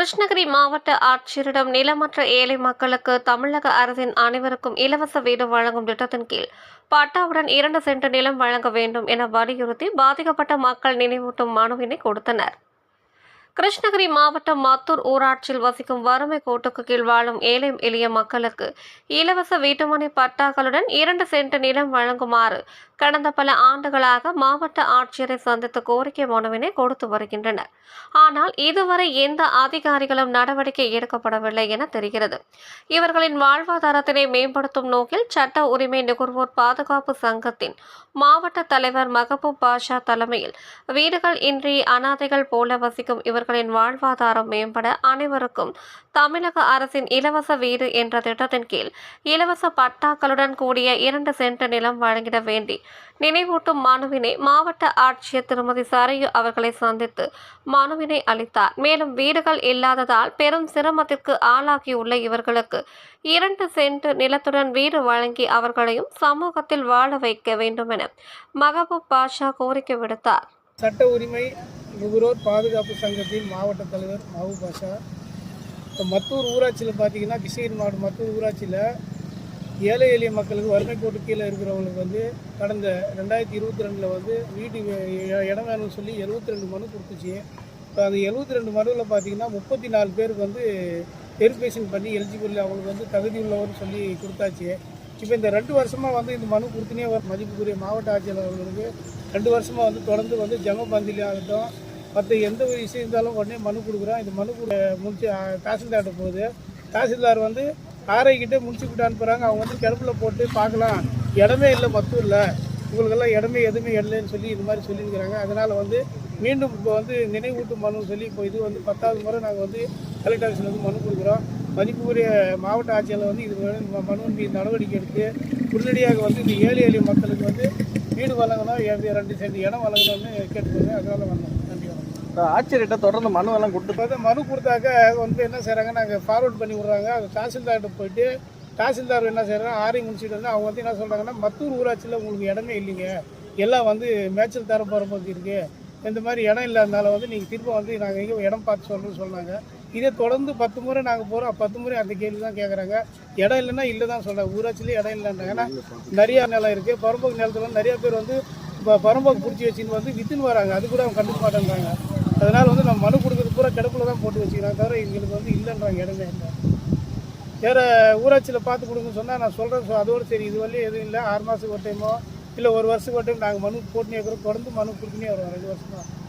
கிருஷ்ணகிரி மாவட்ட ஆட்சியரிடம் நிலமற்ற ஏழை மக்களுக்கு தமிழக அரசின் அனைவருக்கும் இலவச வீடு வழங்கும் திட்டத்தின் கீழ் பட்டாவுடன் இரண்டு சென்ட் நிலம் வழங்க வேண்டும் என வலியுறுத்தி பாதிக்கப்பட்ட மக்கள் நினைவூட்டும் மனுவினை கொடுத்தனர். கிருஷ்ணகிரி மாவட்டம் மத்தூர் ஊராட்சியில் வசிக்கும் வறுமை கோட்டுக்கு கீழ் வாழும் ஏழை எளிய மக்களுக்கு இலவச வீட்டுமனை பட்டாக்களுடன் இரண்டு சென்ட் நிலம் வழங்குமாறு கடந்த பல ஆண்டுகளாக மாவட்ட ஆட்சியரை சந்தித்து கோரிக்கை மனுவினை கொடுத்து வருகின்றனர். ஆனால் இதுவரை எந்த அதிகாரிகளும் நடவடிக்கை எடுக்கப்படவில்லை என தெரிகிறது. இவர்களின் வாழ்வாதாரத்தினை மேம்படுத்தும் நோக்கில் சட்ட உரிமை நுகர்வோர் பாதுகாப்பு சங்கத்தின் மாவட்ட தலைவர் மகபூப் பாஷா தலைமையில் வீடுகள் இன்றி அனாதைகள் போல வசிக்கும் இவர்களின் வாழ்வாதாரம் மேம்பட அனைவருக்கும் தமிழக அரசின் இலவச வீடு என்ற திட்டத்தின் கீழ் இலவச பட்டாக்களுடன் கூடிய இரண்டு சென்ட் நிலம் வழங்கிட வேண்டி நினைவூட்டும் மனுவினை மாவட்ட ஆட்சியர் திருமதி சரையு அவர்களை சந்தித்து மனுவினை அளித்தார். மேலும் வீடுகள் இல்லாததால் பெரும் சிரமத்திற்கு ஆளாகியுள்ள இவர்களுக்கு இரண்டு சென்ட் நிலத்துடன் வீடு வழங்கி அவர்களையும் சமூகத்தில் வாழ வைக்க வேண்டும் என மகபூப் பாஷா கோரிக்கை விடுத்தார். சட்ட உரிமை நுகர்வோர் பாதுகாப்பு சங்கத்தின் மாவட்ட தலைவர் மாவு பாஷா. இப்போ மத்தூர் ஊராட்சியில் பார்த்தீங்கன்னா கிருஷ்ணகிரி மாவட்டம் மத்தூர் ஊராட்சியில் ஏழை எளிய மக்களுக்கு வறுமை கோட்டு கீழே இருக்கிறவங்களுக்கு வந்து கடந்த ரெண்டாயிரத்தி இருபத்தி ரெண்டில் வந்து வீட்டு இடம் வேணும்னு சொல்லி எழுபத்தி ரெண்டு மனு கொடுத்துச்சு. இப்போ அந்த எழுபத்தி ரெண்டு மனுவில் பார்த்தீங்கன்னா முப்பத்தி நாலு பேருக்கு வந்து வெரிஃபிகேஷன் பண்ணி எலிஜிபிள் அவங்களுக்கு வந்து தகுதி உள்ளவர்னு சொல்லி கொடுத்தாச்சு. இப்போ இந்த ரெண்டு வருஷமாக வந்து இந்த மனு கொடுத்துனே மதிப்புக்குரிய மாவட்ட ஆட்சியாளர் அவர்களுக்கு ரெண்டு வருஷமாக வந்து தொடர்ந்து வந்து ஜமபந்திலி ஆகட்டும் மற்ற எந்த ஒரு விஷயம் இருந்தாலும் உடனே மனு கொடுக்குறோம் இந்த மனு கொடு முடிச்சு தாசில்தார்கிட்ட போகுது. தாசில்தார் வந்து ஆரைக்கிட்டே முடிச்சு முன்சிப்பிட்டு அனுப்புகிறாங்க அவங்க வந்து கிடப்புல போட்டு பார்க்கலாம். இடமே இல்லை மத்தூரில் உங்களுக்கெல்லாம் இடமே எதுவுமே இல்லைன்னு சொல்லி இது மாதிரி சொல்லியிருக்கிறாங்க. அதனால் வந்து மீண்டும் இப்போ வந்து நினைவூட்டும் மனு சொல்லி இப்போ இது வந்து பத்தாவது முறை நாங்கள் வந்து கலெக்டர் ஆஃபீஸில் வந்து மனு கொடுக்குறோம். மதிப்புக்குரிய மாவட்ட ஆட்சியாளர் வந்து இது மனு மீது நடவடிக்கை எடுத்து உடனடியாக வந்து இந்த ஏழை எளிய மக்களுக்கு வந்து வீடு வழங்கணும் ரெண்டு சென்ட் இடம் வழங்கணும்னு கேட்டுக்கோங்க அதனால் வந்தோம். ஆட்சியர்கிட்ட தொடர்ந்து மனு எல்லாம் கொடுத்து மனு கொடுத்தாக்க வந்து என்ன செய்கிறாங்க நாங்கள் ஃபார்வர்ட் பண்ணி விட்றாங்க. அது தாசில்தார்கிட்ட போயிட்டு தாசில்தார் என்ன செய்கிறாங்க ஆரி முடிச்சுட்டு வந்து அவங்க வந்து என்ன சொல்கிறாங்கன்னா மத்தூர் ஊராட்சியில் உங்களுக்கு இடமே இல்லைங்க. எல்லாம் வந்து மேய்ச்சல் தர போகிற இருக்குது இந்த மாதிரி இடம் இல்லாதனால வந்து நீங்கள் திரும்ப வந்து நாங்கள் எங்கே இடம் பார்த்து சொல்கிறோம்னு சொன்னாங்க. இதே தொடர்ந்து பத்து முறை நாங்கள் போகிறோம் பத்து முறை அந்த கேள்வி தான் கேட்குறாங்க இடம் இல்லைன்னா இல்லை தான் சொல்கிறாங்க ஊராட்சியிலே இடம் இல்லைன்றாங்க ஏன்னா நிறையா நிலம் இருக்குது பரம்போக்கு நிலத்துல நிறையா பேர் வந்து இப்போ பரம்போக்கு பிடிச்சி வச்சுன்னு வந்து வித்துன்னு வராங்க. அது கூட அவங்க கண்டுக்க மாட்டேன்றாங்க. அதனால் வந்து நம்ம மனு கொடுக்குறது பூரா கிடப்புல தான் போட்டு வச்சுக்கிறாங்க தவிர எங்களுக்கு வந்து இல்லைன்றாங்க இடமே இல்லை. வேறு ஊராட்சியில் பார்த்து கொடுங்கன்னு சொன்னால் நான் சொல்கிறேன் அதோடு சரி இது வரலையும் எதுவும் இல்லை. ஆறு மாதத்துக்கு ஒரு டைமோ இல்லை ஒரு வருஷத்துக்கு ஒரு டைம் நாங்கள் மனு போட்டுனே இருக்கிறோம். தொடர்ந்து மனு கொடுத்துனே வருவோம். ரெண்டு வருஷமாக